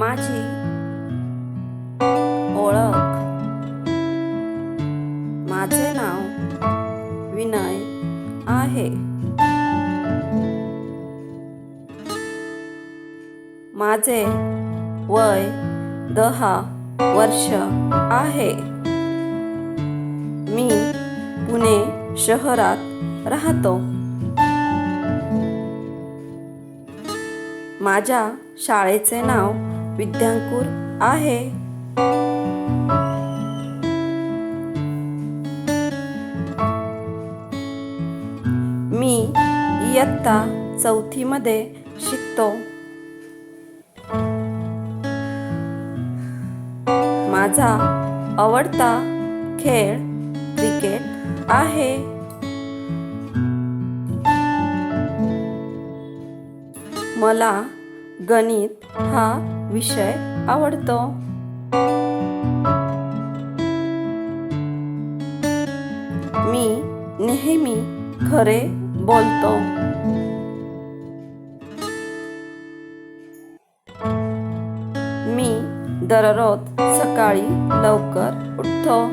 माझी ओळख. माझे नाव विनय आहे. माझे वय दहा वर्ष आहे. मी पुणे शहरात राहतो. माझ्या शाळेचे नाव विद्यांकुर आहे. मी इयत्ता चौथीमध्ये शिकतो. माझा आवडता खेळ क्रिकेट आहे. मला गणित हा विषय आवडतो. मी नेहमी खरे बोलतो. मी दररोज सकाळी लवकर उठतो.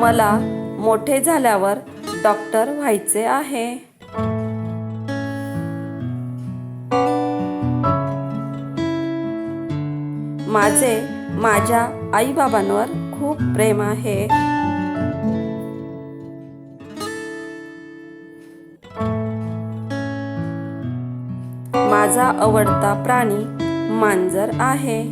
मला मोठे झाल्यावर डॉक्टर व्हायचे आहे. माझे माझ्या आईबाबांवर खूप प्रेम आहे. माझा आवडता प्राणी मांजर आहे.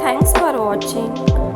Thanks for watching